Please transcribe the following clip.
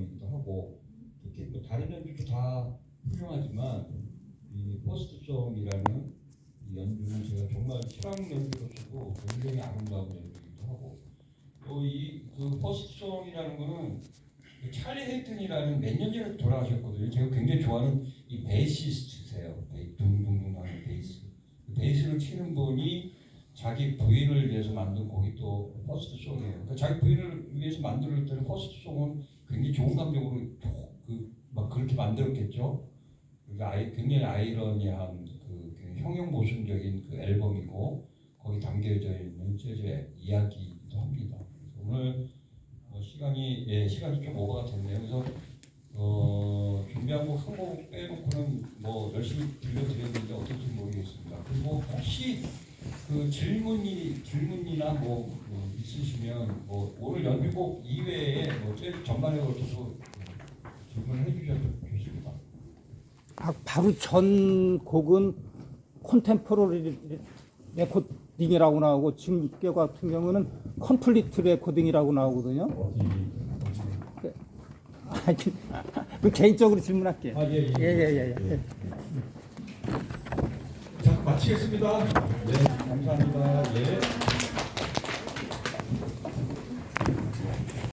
이기도 하고 특히 뭐 다른 연주도 다 훌륭하지만 이 포스트송이라는 이 연주는 제가 정말 실황 연주로서도 굉장히 아름다운 연주이기도 하고 또 이 그 포스트송이라는 거는 그 찰리 헤이튼이라는 몇 년 전에 돌아가셨거든요. 제가 굉장히 좋아하는 이 베이시스트세요. 베이, 둥둥둥 하는 베이스. 그 베이스를 치는 분이 자기 부인을 위해서 만든 곡이 또 퍼스트 송이에요. 그러니까 자기 부인을 위해서 만들 때는 퍼스트 송은 굉장히 좋은 감정으로 그막 그렇게 만들었겠죠. 아이, 굉장히 아이러니한 그, 그 형용 모순적인 그 앨범이고 거기 담겨져 있는 재즈 이야기이기도 합니다. 오늘 어, 시간이 예 시간이 좀 오버가 됐네요. 그래서 어, 준비한 곡한 곡 빼놓고는 뭐 열심히 들려드렸는데 어떨지 모르겠습니다. 그리고 혹시 그 질문이 질문이나 뭐, 뭐 있으시면 뭐 오늘 연주곡 이외에 뭐 전반에 걸쳐서 질문을 해주셔도 좋습니다. 바, 바로 전 곡은 콘템포러리 레코딩이라고 나오고 지금 이게 같은 경우는 컴플리트 레코딩이라고 나오거든요. 아니, 그 개인적으로 질문할게요. 아, 예, 예. 예, 예, 예. 예. 자, 마치겠습니다. 네, 감사합니다. 예.